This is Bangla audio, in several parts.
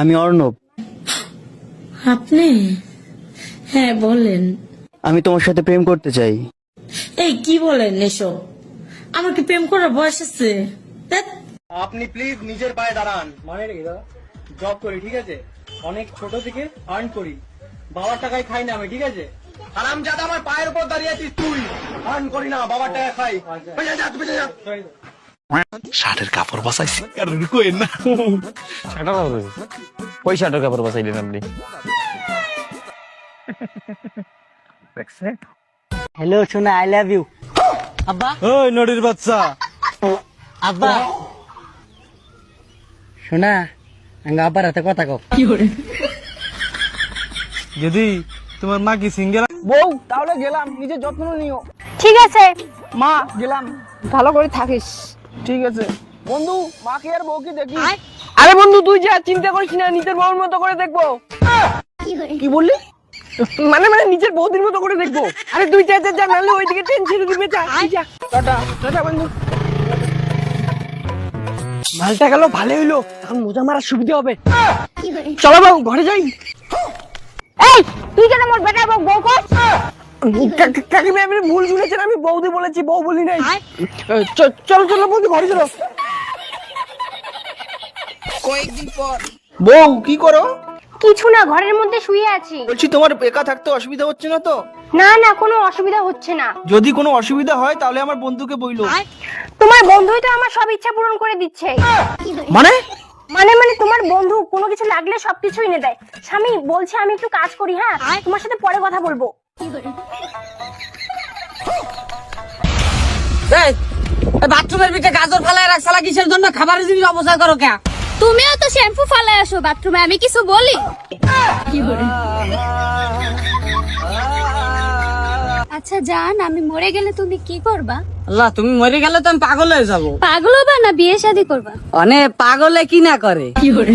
আমি অর্ণব। আপনি? হ্যাঁ বলেন। আমি তোমার সাথে প্রেম করতে চাই। এই কি বলেন এসব? আমার কি প্রেম করার বয়স আছে? ধ্যাৎ, আপনি প্লিজ নিজের পায়ে দাঁড়ান। মানে রেখে দাও জব করি ঠিক আছে? অনেক ছোট থেকে আর্ন করি। বাবার টাকায় খাই না আমি ঠিক আছে? আরাম যাতে আমার পায়ের উপর দাঁড়িয়ে আছিস তুই। আর্ন করি না বাবার টাকা খাই। বেঁচে যা তুই বেঁচে যা। শার্টের কাপড় বাসাইছি। আর না ওই শাটার কাপড় বাসাইলেন আপনি। হ্যালো সোনা আই লাভ ইউ আব্বা ওই নড়ির বাচ্চা। আব্বা সোনা আঙ্গা আব্বার হাতে কথা কও। যদি তোমার মা কি সিঙ্গেল বউ তাহলে গেলাম নিজের যত্ন নিও। ঠিক আছে। মা গেলাম ভালো করে থাকিস। ঠিক আছে। বন্ধু মাকে আর বউকে দেখি। আরে বন্ধু তুই যা চিন্তা করিস না নিজের বউর মতো করে দেখব। কি বললি? মানে মানে নিজের বৌদির মতো করে দেখব। আরে তুই যা যা যা নাহলে ওইদিকে টেনশন দিবে যা। যা। টাটা টাটা বন্ধু। মালটা গেল ভালো হইল। এখন মোজা মারার সুবিধা হবে। চলো বাবু ঘরে যাই। এই তুই কেন মোর বেটা বউ বউ কর কাকিমা আপনি ভুল শুনেছেন আমি বৌদি বলেছি বউ বলি নাই। চলো চলো বৌদি ঘরে চলো। কয়েকদিন পর। বউ কি করো? কিছু না ঘরের মধ্যে শুয়ে আছি। বলছি তোমার একা থাকতে অসুবিধা হচ্ছে না তো? না না কোনো অসুবিধা হচ্ছে না। যদি কোনো অসুবিধা হয় তাহলে আমার বন্ধুকে বইলো। তোমার বন্ধুই তো আমার সব ইচ্ছা পূরণ করে দিচ্ছে। মানে? মানে মানে তোমার বন্ধু কোনো কিছু লাগলে সবকিছু এনে দেয়। স্বামী বলছে আমি একটু কাজ করি হ্যাঁ? তোমার সাথে পরে কথা বলব। বাথরুমের ভিতরে গাজর ফালায় রাখছালা কিসের জন্য খাবারের জিনিস অবসর করো কে? তুমিও তো শ্যাম্পু ফালে আসো বাথরুমে আমি কিছু বলি? আচ্ছা জান আমি মরে গেলে তুমি কি করবা? আল্লাহ তুমি মরে গেলে তো আমি পাগল হয়ে যাব। পাগল হবা না বিয়ে শাদী করবা? অনে পাগলে কি না করে? কি করে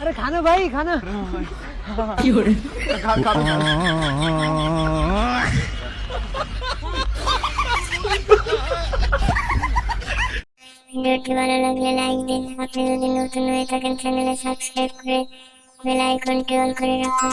अरे खाना भाई खाना ভিডিওটি ভালো লাগলে লাইক দিন আপনি যদি নতুন হয়ে থাকেন চ্যানেলে সাবস্ক্রাইব করে বেল আইকনটি অন করে রাখুন।